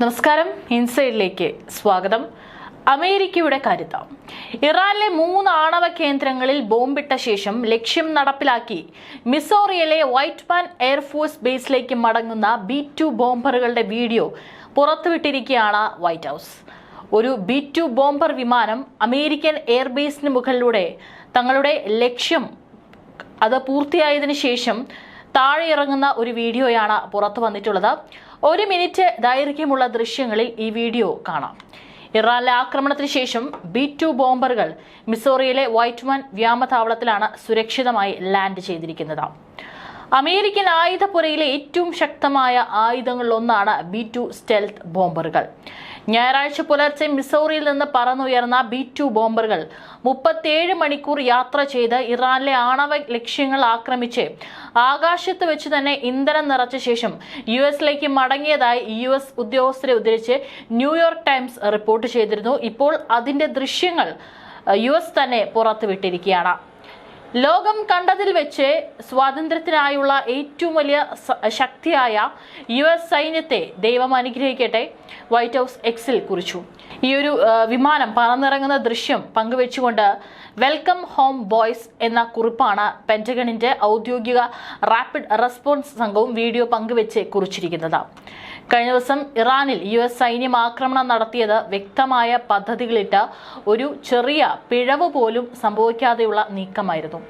നമസ്കാരം. ഇൻസൈഡിലേക്ക് സ്വാഗതം. അമേരിക്കയുടെ കരുത്ത്. ഇറാനിലെ മൂന്ന് ആണവ കേന്ദ്രങ്ങളിൽ ബോംബിട്ട ശേഷം ലക്ഷ്യം നടപ്പിലാക്കി. മിസോറിയയിലെ വൈറ്റ് മാൻ എയർഫോഴ്സ് ബേസിലേക്ക് മടങ്ങുന്ന ബി ടു ബോംബറുകളുടെ വീഡിയോ പുറത്തുവിട്ടിരിക്കുകയാണ് വൈറ്റ് ഹൗസ്. ഒരു ബി ടു ബോംബർ വിമാനം അമേരിക്കൻ എയർബേസിന് മുകളിലൂടെ തങ്ങളുടെ ലക്ഷ്യം അത് പൂർത്തിയായതിനു ശേഷം താഴെ ഇറങ്ങുന്ന ഒരു വീഡിയോയാണ് പുറത്തു വന്നിട്ടുള്ളത് ഒരു മിനിറ്റ് ദൈർഘ്യമുള്ള ദൃശ്യങ്ങളിൽ ഈ വീഡിയോ കാണാം. ഇറാനിലെ ആക്രമണത്തിന് ശേഷം ബി ടു ബോംബറുകൾ മിസോറിയിലെ വൈറ്റ്മാൻ വ്യോമതാവളത്തിലാണ് സുരക്ഷിതമായി ലാൻഡ് ചെയ്തിരിക്കുന്നത്. അമേരിക്കൻ ആയുധപ്പുരയിലെ ഏറ്റവും ശക്തമായ ആയുധങ്ങളിലൊന്നാണ് ബി ടു സ്റ്റെൽത്ത് ബോംബറുകൾ. ഞായറാഴ്ച പുലർച്ചെ മിസോറിയിൽ നിന്ന് പറന്നുയർന്ന ബി ടു ബോംബറുകൾ മുപ്പത്തിയേഴ് മണിക്കൂർ യാത്ര ചെയ്ത് ഇറാനിലെ ആണവ ലക്ഷ്യങ്ങൾ ആക്രമിച്ച് ആകാശത്ത് വെച്ച് തന്നെ ഇന്ധനം നിറച്ച ശേഷം യു എസിലേക്ക് മടങ്ങിയതായി യു എസ് ഉദ്യോഗസ്ഥരെ ഉദ്ധരിച്ച് ന്യൂയോർക്ക് ടൈംസ് റിപ്പോർട്ട് ചെയ്തിരുന്നു. ഇപ്പോൾ അതിന്റെ ദൃശ്യങ്ങൾ യു എസ് തന്നെ പുറത്തുവിട്ടിരിക്കുകയാണ്. ലോകം കണ്ടതിൽ വെച്ച് സ്വാതന്ത്ര്യത്തിനായുള്ള ഏറ്റവും വലിയ ശക്തിയായ യു എസ് സൈന്യത്തെ ദൈവം അനുഗ്രഹിക്കട്ടെ. വൈറ്റ് ഹൗസ് എക്സിൽ കുറിച്ചു. ഈ ഒരു വിമാനം പറന്നിറങ്ങുന്ന ദൃശ്യം പങ്കുവെച്ചുകൊണ്ട് വെൽക്കം ഹോം ബോയ്സ് എന്ന കുറിപ്പാണ് പെന്റഗണിന്റെ ഔദ്യോഗിക റാപ്പിഡ് റെസ്പോൺസ് സംഘവും വീഡിയോ പങ്കുവെച്ച് കുറിച്ചിരിക്കുന്നത്. കഴിഞ്ഞ ദിവസം ഇറാനിൽ യു എസ് സൈന്യം ആക്രമണം നടത്തിയത് വ്യക്തമായ പദ്ധതികളിട്ട് ഒരു ചെറിയ പിഴവ് പോലും സംഭവിക്കാതെയുള്ള നീക്കമായിരുന്നു.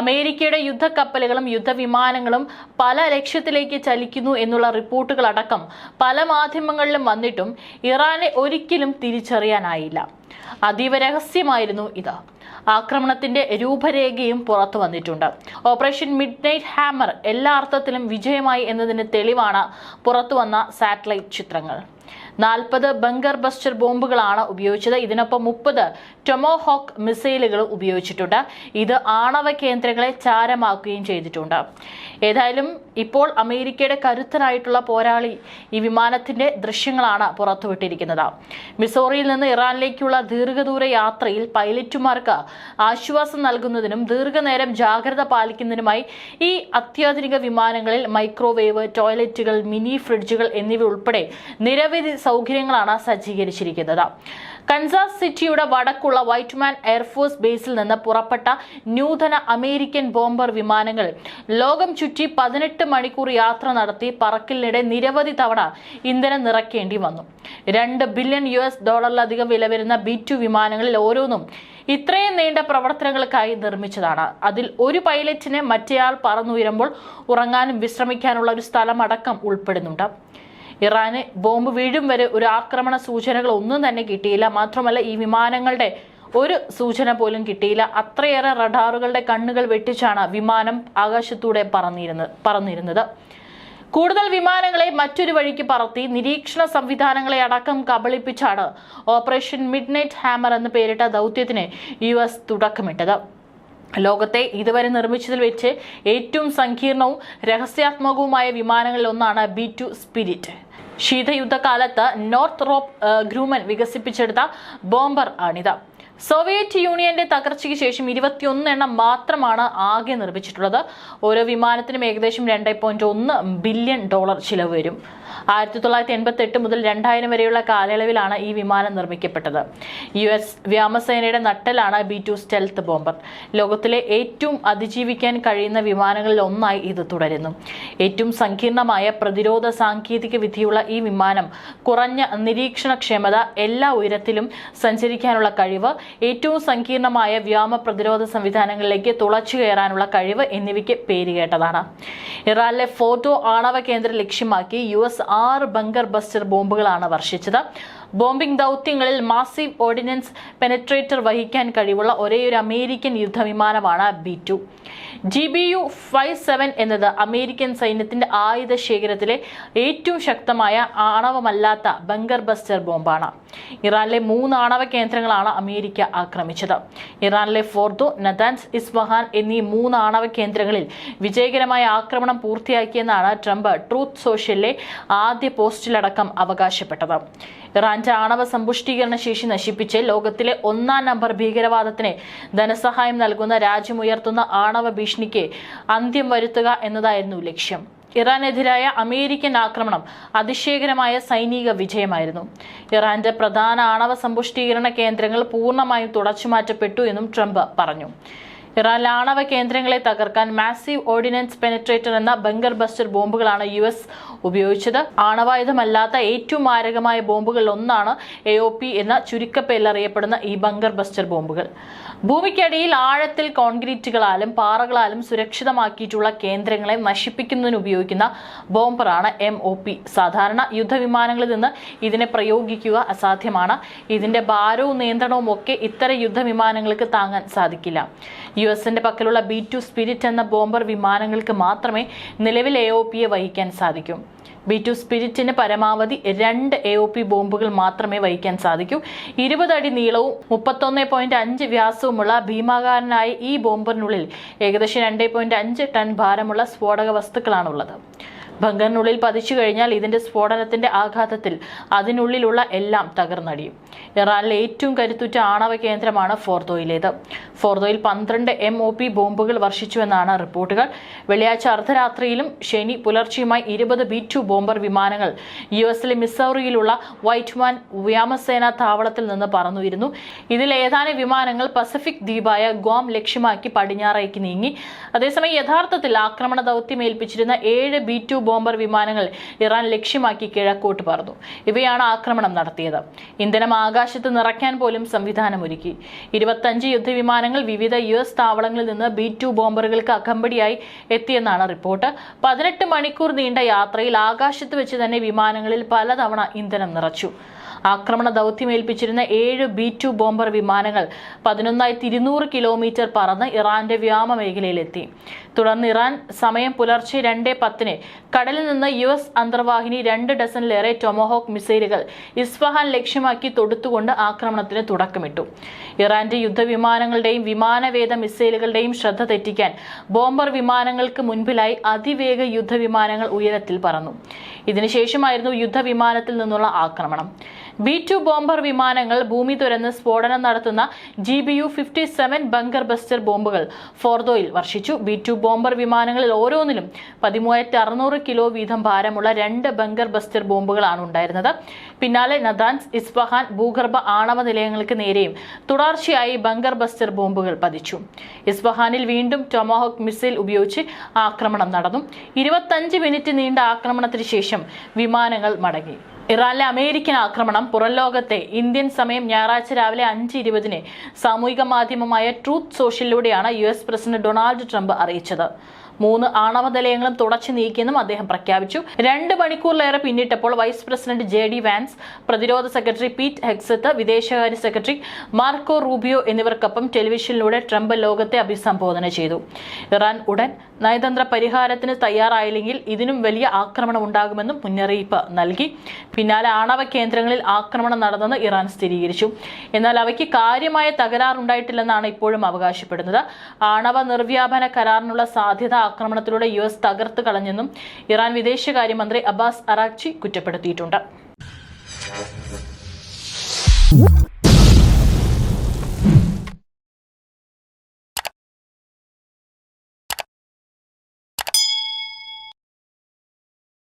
അമേരിക്കയുടെ യുദ്ധക്കപ്പലുകളും യുദ്ധവിമാനങ്ങളും പല ലക്ഷ്യത്തിലേക്ക് ചലിക്കുന്നു എന്നുള്ള റിപ്പോർട്ടുകളടക്കം പല മാധ്യമങ്ങളിലും വന്നിട്ടും ഇറാനെ ഒരിക്കലും തിരിച്ചറിയാനായില്ല. അതീവ രഹസ്യമായിരുന്നു ഇത്. ആക്രമണത്തിന്റെ രൂപരേഖയും പുറത്തു വന്നിട്ടുണ്ട്. ഓപ്പറേഷൻ മിഡ് നൈറ്റ് ഹാമർ എല്ലാ അർത്ഥത്തിലും വിജയമായി എന്നതിന് തെളിവാണ് പുറത്തു വന്ന സാറ്റലൈറ്റ് ചിത്രങ്ങൾ. നാൽപ്പത് ബങ്കർ ബസ്റ്റർ ബോംബുകളാണ് ഉപയോഗിച്ചത്. ഇതിനൊപ്പം മുപ്പത് ടൊമോഹോക്ക് മിസൈലുകൾ ഉപയോഗിച്ചിട്ടുണ്ട്. ഇത് ആണവ കേന്ദ്രങ്ങളെ ചാരമാക്കുകയും ചെയ്തിട്ടുണ്ട്. ഏതായാലും ഇപ്പോൾ അമേരിക്കയുടെ കരുത്തനായിട്ടുള്ള പോരാളി ഈ വിമാനത്തിന്റെ ദൃശ്യങ്ങളാണ് പുറത്തുവിട്ടിരിക്കുന്നത്. മിസോറിയിൽ നിന്ന് ഇറാനിലേക്കുള്ള ദീർഘദൂര യാത്രയിൽ പൈലറ്റുമാർക്ക് ആശ്വാസം നൽകുന്നതിനും ദീർഘനേരം ജാഗ്രത പാലിക്കുന്നതിനുമായി ഈ അത്യാധുനിക വിമാനങ്ങളിൽ മൈക്രോവേവ് ടോയ്ലറ്റുകൾ മിനി ഫ്രിഡ്ജുകൾ എന്നിവ ഉൾപ്പെടെ നിരവധി സൗകര്യങ്ങളാണ് സജ്ജീകരിച്ചിരിക്കുന്നത്. കൻസാസ് സിറ്റിയുടെ വടക്കുള്ള വൈറ്റ്മാൻ എയർഫോഴ്സ് ബേസിൽ നിന്ന് പുറപ്പെട്ട നൂതന അമേരിക്കൻ ബോംബർ വിമാനങ്ങൾ. ലോകം ചുറ്റി പതിനെട്ട് മണിക്കൂർ യാത്ര നടത്തി പറക്കലിനിടെ നിരവധി തവണ ഇന്ധനം നിറയ്ക്കേണ്ടി വന്നു. രണ്ട് ബില്യൺ യു എസ് ഡോളറിലധികം വില വരുന്ന ബി ടു വിമാനങ്ങളിൽ ഓരോന്നും ഇത്രയും നീണ്ട പ്രവർത്തനങ്ങൾക്കായി നിർമ്മിച്ചതാണ്. അതിൽ ഒരു പൈലറ്റിനെ മറ്റേയാൾ പറന്നുയരുമ്പോൾ ഉറങ്ങാനും വിശ്രമിക്കാനുള്ള ഒരു സ്ഥലമടക്കം ഉൾപ്പെടുന്നുണ്ട്. ഇറാന് ബോംബ് വീഴും വരെ ഒരു ആക്രമണ സൂചനകൾ ഒന്നും തന്നെ കിട്ടിയില്ല. മാത്രമല്ല ഈ വിമാനങ്ങളുടെ ഒരു സൂചന പോലും കിട്ടിയില്ല. അത്രയേറെ റഡാറുകളുടെ കണ്ണുകൾ വെട്ടിച്ചാണ് വിമാനം ആകാശത്തൂടെ പറന്നിരുന്നത് പറന്നിരുന്നത്. കൂടുതൽ വിമാനങ്ങളെ മറ്റൊരു വഴിക്ക് പറത്തി. നിരീക്ഷണ സംവിധാനങ്ങളെ അടക്കം കബളിപ്പിച്ചാണ് ഓപ്പറേഷൻ മിഡ് നൈറ്റ് ഹാമർ എന്ന് പേരിട്ട ദൗത്യത്തിന് യു എസ് തുടക്കമിട്ടത്. ലോകത്തെ ഇതുവരെ നിർമ്മിച്ചതിൽ വെച്ച് ഏറ്റവും സങ്കീർണവും രഹസ്യാത്മകവുമായ വിമാനങ്ങളിൽ ഒന്നാണ് ബി ടു സ്പിരിറ്റ്. ശീതയുദ്ധകാലത്ത് നോർത്ത് റോപ്പ് ഗ്രൂമൻ വികസിപ്പിച്ചെടുത്ത ബോംബർ ആണിത്. സോവിയറ്റ് യൂണിയന്റെ തകർച്ചയ്ക്ക് ശേഷം ഇരുപത്തിയൊന്ന് എണ്ണം മാത്രമാണ് ആകെ നിർമ്മിച്ചിട്ടുള്ളത്. ഓരോ വിമാനത്തിനും ഏകദേശം രണ്ട് പോയിന്റ് ഒന്ന് ബില്യൺ ഡോളർ ചിലവ് വരും. ആയിരത്തി തൊള്ളായിരത്തി എൺപത്തി എട്ട് മുതൽ രണ്ടായിരം വരെയുള്ള കാലയളവിലാണ് ഈ വിമാനം നിർമ്മിക്കപ്പെട്ടത്. യു എസ് വ്യോമസേനയുടെ നട്ടലാണ് ബി ടു സ്റ്റെൽത്ത് ബോംബർ. ലോകത്തിലെ ഏറ്റവും അതിജീവിക്കാൻ കഴിയുന്ന വിമാനങ്ങളിൽ ഒന്നായി ഇത് തുടരുന്നു. ഏറ്റവും സങ്കീർണമായ പ്രതിരോധ സാങ്കേതിക വിധിയുള്ള ഈ വിമാനം കുറഞ്ഞ നിരീക്ഷണക്ഷമത എല്ലാ ഉയരത്തിലും സഞ്ചരിക്കാനുള്ള കഴിവ് ഏറ്റവും സങ്കീർണമായ വ്യോമ പ്രതിരോധ സംവിധാനങ്ങളിലേക്ക് തുളച്ചു കയറാനുള്ള കഴിവ് എന്നിവയ്ക്ക് പേരുകേട്ടതാണ് ഇറാനിലെ ഫോട്ടോ ആണവ കേന്ദ്രം ലക്ഷ്യമാക്കി യു എസ് ആറ് ബങ്കർ ബസ്റ്റർ ബോംബുകളാണ് വർഷിച്ചത്. ബോംബിംഗ് ദൗത്യങ്ങളിൽ മാസീവ് ഓർഡിനൻസ് പെനട്രേറ്റർ വഹിക്കാൻ കഴിവുള്ള ഒരേയൊരു American യുദ്ധവിമാനമാണ് B two. G B U five seven എന്നത് അമേരിക്കൻ സൈന്യത്തിന്റെ ആയുധ ശേഖരത്തിലെ ഏറ്റവും ശക്തമായ ആണവമല്ലാത്ത ബങ്കർ ബസ്റ്റർ ബോംബാണ്. ഇറാനിലെ മൂന്ന് ആണവ കേന്ദ്രങ്ങളാണ് അമേരിക്ക ആക്രമിച്ചത്. ഇറാനിലെ ഫോർദോ നദാൻസ് ഇസ്ഫഹാൻ എന്നീ മൂന്ന് ആണവ കേന്ദ്രങ്ങളിൽ വിജയകരമായ ആക്രമണം പൂർത്തിയാക്കിയെന്നാണ് ട്രംപ് ട്രൂത്ത് സോഷ്യലിലെ ആദ്യ പോസ്റ്റിലടക്കം അവകാശപ്പെട്ടത്. ഇറാന്റെ ആണവ സമ്പുഷ്ടീകരണ ശേഷി നശിപ്പിച്ച് ലോകത്തിലെ ഒന്നാം നമ്പർ ഭീകരവാദത്തിന് ധനസഹായം നൽകുന്ന രാജ്യമുയർത്തുന്ന ആണവ ഭീഷണിക്ക് അന്ത്യം വരുത്തുക എന്നതായിരുന്നു ലക്ഷ്യം. ഇറാനെതിരായ അമേരിക്കൻ ആക്രമണം അതിശയകരമായ സൈനിക വിജയമായിരുന്നു. ഇറാന്റെ പ്രധാന ആണവ സമ്പുഷ്ടീകരണ കേന്ദ്രങ്ങൾ പൂർണമായും തുടച്ചുമാറ്റപ്പെട്ടു എന്നും ട്രംപ് പറഞ്ഞു. ഇറാനിലെ ആണവ കേന്ദ്രങ്ങളെ തകർക്കാൻ മാസീവ് ഓർഡിനൻസ് പെനട്രേറ്റർ എന്ന ബങ്കർ ബസ്റ്റർ ബോംബുകളാണ് യു എസ് ഉപയോഗിച്ചത്. ആണവായുധമല്ലാത്ത ഏറ്റവും മാരകമായ ബോംബുകളിൽ ഒന്നാണ് എ ഒ പി എന്ന ചുരുക്കപ്പേരിൽ അറിയപ്പെടുന്ന ഈ ബങ്കർ ബസ്റ്റർ ബോംബുകൾ. ഭൂമിക്കടിയിൽ ആഴത്തിൽ കോൺക്രീറ്റുകളാലും പാറകളാലും സുരക്ഷിതമാക്കിയിട്ടുള്ള കേന്ദ്രങ്ങളെ നശിപ്പിക്കുന്നതിന് ഉപയോഗിക്കുന്ന ബോംബറാണ് എം ഒ പി സാധാരണ യുദ്ധവിമാനങ്ങളിൽ നിന്ന് ഇതിനെ പ്രയോഗിക്കുക അസാധ്യമാണ്. ഇതിന്റെ ഭാരവും നിയന്ത്രണവും ഒക്കെ ഇത്തരം യുദ്ധവിമാനങ്ങൾക്ക് താങ്ങാൻ സാധിക്കില്ല. യു എസിന്റെ പക്കലുള്ള ബി ടു സ്പിരിറ്റ് എന്ന ബോംബർ വിമാനങ്ങൾക്ക് മാത്രമേ നിലവിൽ എ ഒ പിയെ വഹിക്കാൻ സാധിക്കൂ. ബി ടു സ്പിരിറ്റിന് പരമാവധി രണ്ട് എ ഒ പി ബോംബുകൾ മാത്രമേ വഹിക്കാൻ സാധിക്കൂ. ഇരുപത് അടി നീളവും മുപ്പത്തൊന്ന് പോയിന്റ് അഞ്ച് വ്യാസവുമുള്ള ഭീമാകാരനായ ഈ ബോംബറിനുള്ളിൽ ഏകദേശം രണ്ട് പോയിന്റ് അഞ്ച് ടൺ ഭാരമുള്ള സ്ഫോടക വസ്തുക്കളാണുള്ളത്. ബങ്കറിനുള്ളിൽ പതിച്ചു കഴിഞ്ഞാൽ ഇതിന്റെ സ്ഫോടനത്തിന്റെ ആഘാതത്തിൽ അതിനുള്ളിലുള്ള എല്ലാം തകർന്നടിയും. ഇറാനിലെ ഏറ്റവും കരുത്തുറ്റ ആണവ കേന്ദ്രമാണ് ഫോർദോയിലേത്. ഫോർദോയിൽ പന്ത്രണ്ട് എം ഒ പി ബോംബുകൾ വർഷിച്ചുവെന്നാണ് റിപ്പോർട്ടുകൾ. വെള്ളിയാഴ്ച അർദ്ധരാത്രിയിലും ശനി പുലർച്ചെയുമായി ഇരുപത് ബി ടു ബോംബർ വിമാനങ്ങൾ യു എസിലെ മിസൗറിയിലുള്ള വൈറ്റ്മാൻ വ്യോമസേന താവളത്തിൽ നിന്ന് പറന്നുയിരുന്നു. ഇതിൽ ഏതാനും വിമാനങ്ങൾ പസഫിക് ദ്വീപായ ഗോം ലക്ഷ്യമാക്കി പടിഞ്ഞാറേക്ക് നീങ്ങി. അതേസമയം യഥാർത്ഥത്തിൽ ആക്രമണ ദൗത്യം ഏൽപ്പിച്ചിരുന്ന ഏഴ് ബി ടു ബോംബർ വിമാനങ്ങൾ ഇറാൻ ലക്ഷ്യമാക്കി കിഴക്കോട്ട് പറന്നു. ഇവയാണ് ആക്രമണം നടത്തിയത്. ഇന്ധനം ആകാശത്ത് നിറയ്ക്കാൻ പോലും സംവിധാനമൊരുക്കി. ഇരുപത്തഞ്ച് യുദ്ധവിമാനങ്ങൾ വിവിധ യു എസ് താവളങ്ങളിൽ നിന്ന് ബി ടു ബോംബറുകൾക്ക് അകമ്പടിയായി എത്തിയെന്നാണ് റിപ്പോർട്ട്. പതിനെട്ട് മണിക്കൂർ നീണ്ട യാത്രയിൽ ആകാശത്ത് വെച്ച് തന്നെ വിമാനങ്ങളിൽ പലതവണ ഇന്ധനം നിറച്ചു. ആക്രമണ ദൗത്യമേൽപ്പിച്ചിരുന്ന ഏഴ് ബി ടു ബോംബർ വിമാനങ്ങൾ പതിനൊന്നായിരത്തി ഇരുന്നൂറ് കിലോമീറ്റർ പറന്ന് ഇറാന്റെ വ്യോമ മേഖലയിലെത്തി. തുടർന്ന് ഇറാൻ സമയം പുലർച്ചെ രണ്ട് പത്തിന് കടലിൽ നിന്ന് യു എസ് അന്തർവാഹിനി രണ്ട് ഡസനിലേറെ ടൊമോഹോക്ക് മിസൈലുകൾ ഇസ്ഫഹാൻ ലക്ഷ്യമാക്കി തൊടുത്തുകൊണ്ട് ആക്രമണത്തിന് തുടക്കമിട്ടു. ഇറാന്റെ യുദ്ധവിമാനങ്ങളുടെയും വിമാനവേദ മിസൈലുകളുടെയും ശ്രദ്ധ തെറ്റിക്കാൻ ബോംബർ വിമാനങ്ങൾക്ക് മുൻപിലായി അതിവേഗ യുദ്ധവിമാനങ്ങൾ ഉയരത്തിൽ പറന്നു. ഇതിനുശേഷമായിരുന്നു യുദ്ധവിമാനത്തിൽ നിന്നുള്ള ആക്രമണം. ബി ടു ബോംബർ വിമാനങ്ങൾ ഭൂമി തുരന്ന് സ്ഫോടനം നടത്തുന്ന G B U fifty seven bunker buster ബോംബുകൾ ഫോർദോയിൽ വർഷിച്ചു. ബി ടു ബോംബർ വിമാനങ്ങളിൽ ഓരോന്നിലും പതിമൂവായിരത്തി അറുന്നൂറ് കിലോ വീതം ഭാരമുള്ള രണ്ട് ബങ്കർ ബസ്റ്റർ ബോംബുകളാണ് ഉണ്ടായിരുന്നത്. പിന്നാലെ നദാൻസ് ഇസ്ഫഹാൻ ഭൂഗർഭ ആണവ നിലയങ്ങൾക്ക് നേരെയും തുടർച്ചയായി ബങ്കർ ബസ്റ്റർ ബോംബുകൾ പതിച്ചു. ഇസ്ഫഹാനിൽ വീണ്ടും ടൊമാഹോക്ക് മിസൈൽ ഉപയോഗിച്ച് ആക്രമണം നടന്നു. ഇരുപത്തഞ്ച് മിനിറ്റ് നീണ്ട ആക്രമണത്തിന് ശേഷം വിമാനങ്ങൾ മടങ്ങി. ഇറാനിലെ അമേരിക്കൻ ആക്രമണം പുറംലോകത്തെ ഇന്ത്യൻ സമയം ഞായറാഴ്ച രാവിലെ അഞ്ച് ഇരുപതിന് സാമൂഹിക മാധ്യമമായ truth സോഷ്യലിലൂടെയാണ് U S president Donald Trump അറിയിച്ചത്. മൂന്ന് ആണവ നിലയങ്ങളും തുടച്ചു നീക്കിയെന്നും അദ്ദേഹം പ്രഖ്യാപിച്ചു. രണ്ട് മണിക്കൂറിലേറെ പിന്നിട്ടപ്പോൾ vice president J D Vance പ്രതിരോധ സെക്രട്ടറി പീറ്റ് ഹെക്സത്ത് വിദേശകാര്യ സെക്രട്ടറി മാർക്കോ റൂബിയോ എന്നിവർക്കൊപ്പം ടെലിവിഷനിലൂടെ ട്രംപ് ലോകത്തെ അഭിസംബോധന ചെയ്തു. ഇറാൻ ഉടൻ നയതന്ത്ര പരിഹാരത്തിന് തയ്യാറായില്ലെങ്കിൽ ഇതിനും വലിയ ആക്രമണം ഉണ്ടാകുമെന്നും മുന്നറിയിപ്പ് നൽകി. പിന്നാലെ ആണവ കേന്ദ്രങ്ങളിൽ ആക്രമണം നടന്നെന്ന് ഇറാൻ സ്ഥിരീകരിച്ചു. എന്നാൽ അവയ്ക്ക് കാര്യമായ തകരാറുണ്ടായിട്ടില്ലെന്നാണ് ഇപ്പോഴും അവകാശപ്പെടുന്നത്. ആണവ നിർവ്യാപന കരാറിനുള്ള സാധ്യത ആക്രമണത്തിലൂടെ യു എസ് തകർത്ത് കളഞ്ഞെന്നും ഇറാൻ വിദേശകാര്യമന്ത്രി അബ്ബാസ് അറാക്ചി കുറ്റപ്പെടുത്തിയിട്ടുണ്ട്.